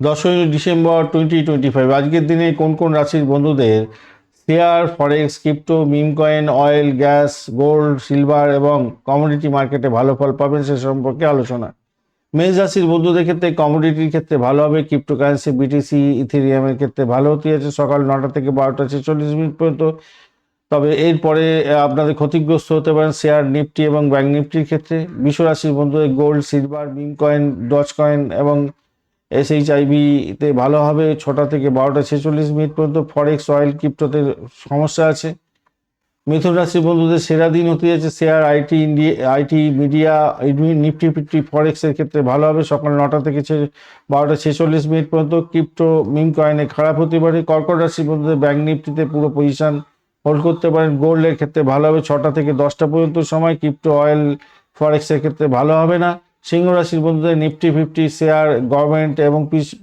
দশই December twenty twenty five আজকের দিনে কোন কোন রাশির বন্ধুদের share forex crypto meme coin oil gas gold silver এবং কমোডিটি মার্কেটে ভালো ফল পাবেন সে সম্পর্কে আলোচনা। মেষ রাশির বন্ধুদের ক্ষেত্রে কমোডিটির ক্ষেত্রে ভালো হবে ক্রিপ্টোকারেন্সি বিটিসি ইথেরিয়ামের ক্ষেত্রে ভালো হতে যাচ্ছে, সকাল নটা থেকে বারোটা ছেচল্লিশ মিনিট পর্যন্ত। তবে এরপরে আপনাদের ক্ষতিগ্রস্ত হতে পারেন শেয়ার নিফটি এবং ব্যাংক নিফটির ক্ষেত্রে। বিশ্ব রাশির বন্ধুদের gold silver meme coin doge coin এবং এসএইচআইভিতে ভালো হবে, ছটা থেকে বারোটা ছেচল্লিশ মিনিট পর্যন্ত ফরেক্স অয়েল ক্রিপ্টোতে সমস্যা আছে। মিথুন রাশির বন্ধুদের সেরা দিন হতে যাচ্ছে share IT India IT media Nifty fifty ফরেক্সের ক্ষেত্রে ভালো হবে। সকাল নটা থেকে বারোটা ছেচল্লিশ মিনিট পর্যন্ত ক্রিপ্টো মিম কয়েনে খারাপ হতে পারে। কর্কট রাশির বন্ধুদের ব্যাংক নিফটিতে পুরো পজিশন হোল্ড করতে পারেন। গোল্ডের ক্ষেত্রে ভালো হবে, ছটা থেকে দশটা পর্যন্ত সময়। ক্রিপ্টো অয়েল ফরেক্সের ক্ষেত্রে ভালো হবে না। সিংহ রাশির বন্ধুদের নিফটি, ফিফটি, শেয়ার, গভর্নমেন্ট এবং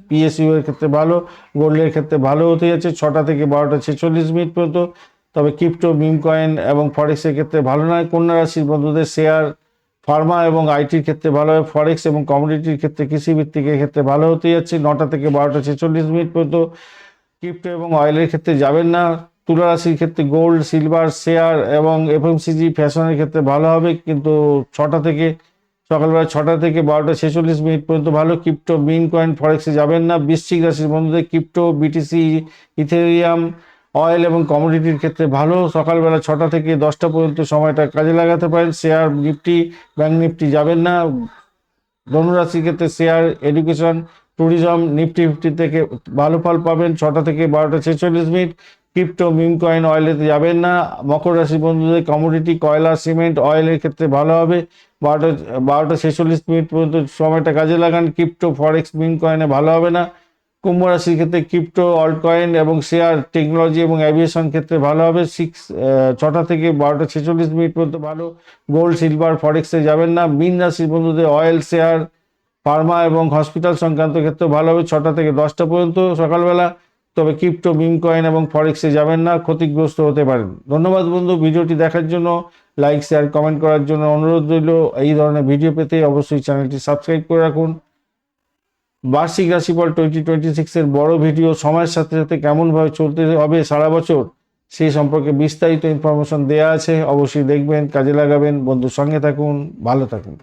পিএসইউ এর ক্ষেত্রে ভালো, গোল্ডের ক্ষেত্রে ভালো হতে যাচ্ছে। ছটা থেকে বারোটা ছেচল্লিশ মিনিট পর্যন্ত। তবে ক্রিপ্টো, মিম কয়েন এবং ফরেক্সের ক্ষেত্রে ভালো নয়। কন্যা রাশির বন্ধুদের শেয়ার, ফার্মা এবং আইটির ক্ষেত্রে ভালো হয়। ফরেক্স এবং কমোডিটির ক্ষেত্রে কৃষিভিত্তিকের ক্ষেত্রে ভালো হতে যাচ্ছে। নটা থেকে বারোটা ছেচল্লিশ মিনিট পর্যন্ত। ক্রিপ্টো এবং অয়েলের ক্ষেত্রে যাবেন না। তুলা রাশির ক্ষেত্রে গোল্ড সিলভার শেয়ার এবং এফএমসিজি ফ্যাশনের ক্ষেত্রে ভালো হবে। কিন্তু ছটা থেকে সকালবেলা ছটা থেকে বারোটা ছেচল্লিশ মিনিট পর্যন্ত ভালো। ক্রিপ্টো মিন কয়েন ফরেক্সে যাবেন না। বৃশ্চিক রাশির বন্ধুদের ক্রিপ্টো বিটিসি ইথেরিয়াম অয়েল এবং কমোডিটির ক্ষেত্রে ভালো। সকালবেলা ছটা থেকে দশটা পর্যন্ত সময়টা কাজে লাগাতে পারেন। শেয়ার নিফটি ব্যাংক নিফটি যাবেন না। ধনুরাশির ক্ষেত্রে share education tourism Nifty fifty থেকে ভালো ফল পাবেন। ছটা থেকে বারোটা ছেচল্লিশ মিনিট। ক্রিপ্টো মিম কয়েন অয়েলেতে যাবেন না। মকর রাশি বন্ধুদের কমোডিটি কয়লা সিমেন্ট অয়েলের ক্ষেত্রে ভালো হবে। বারোটা বারোটা ছেচল্লিশ মিনিট পর্যন্ত সময়টা কাজে লাগান। ক্রিপ্টো ফরেক্স মিম কয়েনে ভালো হবে না। কুম্ভ রাশির ক্ষেত্রে ক্রিপ্টো অল্ট কয়েন এবং শেয়ার টেকনোলজি এবং অ্যাভিয়েশন ক্ষেত্রে ভালো হবে। সিক্স ছটা থেকে বারোটা ছেচল্লিশ মিনিট পর্যন্ত ভালো। গোল্ড সিলভার ফরেক্সে যাবেন না। মিন রাশির বন্ধুদের অয়েল শেয়ার ফার্মা এবং হসপিটাল সংক্রান্ত ক্ষেত্রে ভালো হবে। ছটা থেকে দশটা পর্যন্ত সকালবেলা। তবে ক্রিপ্টো মিম কয়েন এবং ফরেক্সে যাবেন না, ক্ষতিগ্রস্ত হতে পারেন। ধন্যবাদ বন্ধু, ভিডিওটি দেখার জন্য। লাইক, শেয়ার, কমেন্ট করার জন্য অনুরোধ রইল। এই ধরনের ভিডিও পেতে অবশ্যই চ্যানেলটি সাবস্ক্রাইব করে রাখুন। বার্ষিক রাশিফল টোয়েন্টি টোয়েন্টি সিক্সের বড় ভিডিও সময়ের সাথে সাথে কেমনভাবে চলতে হবে সারা বছর সেই সম্পর্কে বিস্তারিত ইনফরমেশন দেওয়া আছে। অবশ্যই দেখবেন, কাজে লাগাবেন। বন্ধুর সঙ্গে থাকুন, ভালো থাকুন।